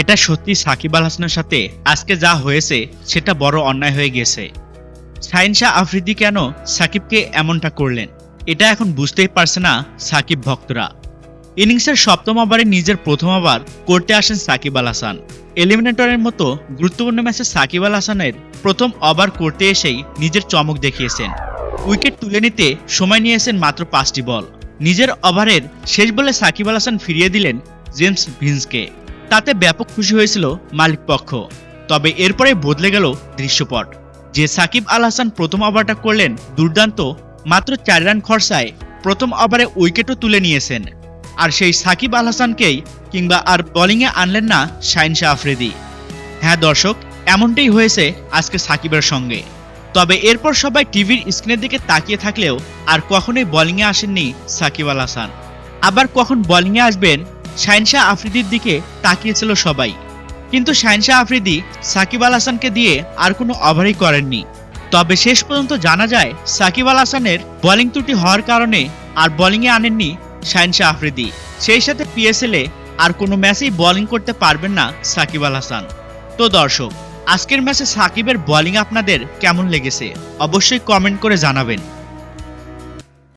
এটা সত্যি সাকিব আল হাসানের সাথে আজকে যা হয়েছে, সেটা বড় অন্যায় হয়ে গেছে শাহিন শাহ আফ্রিদি কেন সাকিবকে এমনটা করলেন? এটা এখন বুঝতেই পারছে না সাকিব ভক্তরা। ইনিংসের সপ্তম ওভারে নিজের প্রথম ওভার করতে আসেন সাকিব আল হাসান। এলিমিনেটরের মতো গুরুত্বপূর্ণ ম্যাচে সাকিব আল হাসানের প্রথম ওভার করতে এসেই নিজের চমক দেখিয়েছেন। উইকেট তুলে নিতে সময় নিয়েছেন মাত্র পাঁচটি বল। নিজের ওভারের শেষ বলে সাকিব আল হাসান ফিরিয়ে দিলেন জেমস ভিন্সকে। তাতে ব্যাপক খুশি হয়েছিল মালিক পক্ষ। তবে এরপরে বদলে গেল দৃশ্যপট। যে সাকিব আল হাসান প্রথম ওভারটা করলেন দুর্দান্ত, মাত্র চার রান খরচায় প্রথম ওভারে উইকেটও তুলে নিয়েছেন। আর সেই সাকিব আল হাসানকেই কিংবা আর বোলিংয়ে আনলেন না শাহিন শাহ আফ্রিদি। হ্যাঁ দর্শক, এমনটাই হয়েছে আজকে সাকিবের সঙ্গে। তবে এরপর সবাই টিভির স্ক্রিনের দিকে তাকিয়ে থাকলেও আর কখনোই বোলিংয়ে আসেননি সাকিব আল হাসান। আবার কখন বোলিংয়ে আসবেন, শাহিন শাহ আফ্রিদির দিকে তাকিয়েছিল সবাই। কিন্তু শাহিন শাহ আফ্রিদি সাকিব আল হাসানকে দিয়ে আর কোনো ওভারই করেননি। তবে শেষ পর্যন্ত জানা যায়, সাকিব আল হাসানের বোলিং ত্রুটি হওয়ার কারণে আর বোলিংয়ে আনেননি শাহিন শাহ আফ্রিদি। সেই সাথে পিএসএলে আর কোনো ম্যাচেই বোলিং করতে পারবেন না সাকিব আল হাসান। তো দর্শক আজকের ম্যাচে সাকিবের বোলিং আপনাদের কেমন লেগেছে? অবশ্যই কমেন্ট করে জানাবেন।